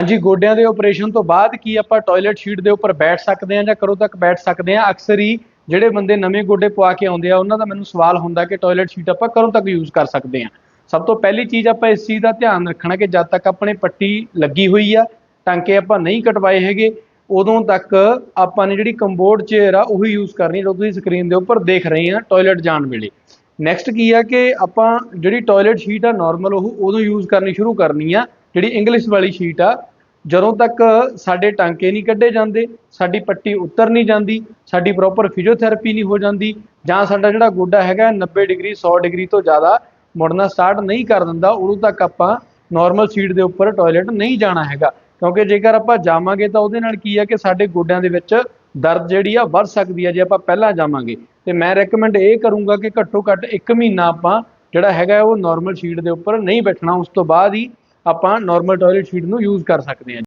ਹਾਂਜੀ, ਗੋਡਿਆਂ ਦੇ ਆਪਰੇਸ਼ਨ ਤੋਂ ਬਾਅਦ ਕੀ ਆਪਾਂ ਟਾਇਲਟ ਸ਼ੀਟ ਦੇ ਉੱਪਰ ਬੈਠ ਸਕਦੇ ਹਾਂ ਜਾਂ ਕਰੋ ਤੱਕ ਬੈਠ ਸਕਦੇ ਹਾਂ? ਅਕਸਰ ਹੀ ਜਿਹੜੇ ਬੰਦੇ ਨਵੇਂ ਗੋਡੇ ਪਵਾ ਕੇ ਆਉਂਦੇ ਆ, ਉਹਨਾਂ ਦਾ ਮੈਨੂੰ ਸਵਾਲ ਹੁੰਦਾ ਕਿ ਟਾਇਲਟ ਸ਼ੀਟ ਆਪਾਂ ਕਦੋਂ ਤੱਕ ਯੂਜ਼ ਕਰ ਸਕਦੇ ਹਾਂ। ਸਭ ਤੋਂ ਪਹਿਲੀ ਚੀਜ਼ ਆਪਾਂ ਇਸ ਚੀਜ਼ ਦਾ ਧਿਆਨ ਰੱਖਣਾ ਕਿ ਜਦ ਤੱਕ ਆਪਣੇ ਪੱਟੀ ਲੱਗੀ ਹੋਈ ਆ, ਟਾਂਕੇ ਆਪਾਂ ਨਹੀਂ ਕਟਵਾਏ ਹੈਗੇ, ਉਦੋਂ ਤੱਕ ਆਪਾਂ ਨੇ ਜਿਹੜੀ ਕੰਬੋਰਡ ਚੇਅਰ ਆ, ਉਹੀ ਯੂਜ਼ ਕਰਨੀ ਜੋ ਤੁਸੀਂ ਸਕਰੀਨ ਦੇ ਉੱਪਰ ਦੇਖ ਰਹੇ ਆ ਟਾਇਲਟ ਜਾਣ ਵੇਲੇ। ਨੈਕਸਟ ਕੀ ਆ ਕਿ ਆਪਾਂ ਜਿਹੜੀ ਟਾਇਲਟ ਸ਼ੀਟ ਆ ਨਾਰਮਲ ਉਹ ਉਦੋਂ ਯੂਜ਼ ਕਰਨੀ ਸ਼ੁਰੂ ਕਰਨੀ ਆ, ਜਿਹੜੀ ਇੰਗਲਿਸ਼ ਵਾਲੀ ਸ਼ੀਟ ਆ ਜਦੋਂ ਤੱਕ ਸਾਡੇ ਟਾਂਕੇ ਨਹੀਂ ਕੱਢੇ ਜਾਂਦੇ, ਸਾਡੀ ਪੱਟੀ ਉੱਤਰ ਨਹੀਂ ਜਾਂਦੀ, ਸਾਡੀ ਪ੍ਰੋਪਰ ਫਿਜ਼ੀਓਥੈਰੇਪੀ ਨਹੀਂ ਹੋ ਜਾਂਦੀ, ਜਾਂ ਸਾਡਾ ਜਿਹੜਾ ਗੋਡਾ ਹੈਗਾ 90 ਡਿਗਰੀ 100 ਡਿਗਰੀ ਤੋਂ ਜ਼ਿਆਦਾ ਮੁੜਨਾ ਸਟਾਰਟ ਨਹੀਂ ਕਰ ਦਿੰਦਾ, ਉਦੋਂ ਤੱਕ ਆਪਾਂ ਨਾਰਮਲ ਸੀਟ ਦੇ ਉੱਪਰ ਟਾਇਲਟ ਨਹੀਂ ਜਾਣਾ ਹੈਗਾ। ਕਿਉਂਕਿ ਜੇਕਰ ਆਪਾਂ ਜਾਵਾਂਗੇ ਤਾਂ ਉਹਦੇ ਨਾਲ ਕੀ ਹੈ ਕਿ ਸਾਡੇ ਗੋਡਿਆਂ ਦੇ ਵਿੱਚ ਦਰਦ ਜਿਹੜੀ ਆ ਵੱਧ ਸਕਦੀ ਆ, ਜੇ ਆਪਾਂ ਪਹਿਲਾਂ ਜਾਵਾਂਗੇ। ਤੇ ਮੈਂ ਰეკਮੈਂਡ ਇਹ ਕਰੂੰਗਾ ਕਿ ਘੱਟੋ ਘੱਟ 1 ਮਹੀਨਾ ਆਪਾਂ ਜਿਹੜਾ ਹੈਗਾ ਉਹ ਨਾਰਮਲ ਸ਼ੀਟ ਦੇ ਉੱਪਰ ਨਹੀਂ ਬੈਠਣਾ, ਉਸ ਤੋਂ ਬਾਅਦ ਹੀ ਆਪਾਂ ਨਾਰਮਲ ਟਾਇਲਟ ਸ਼ੀਟ ਨੂੰ ਯੂਜ਼ ਕਰ ਸਕਦੇ ਹਾਂ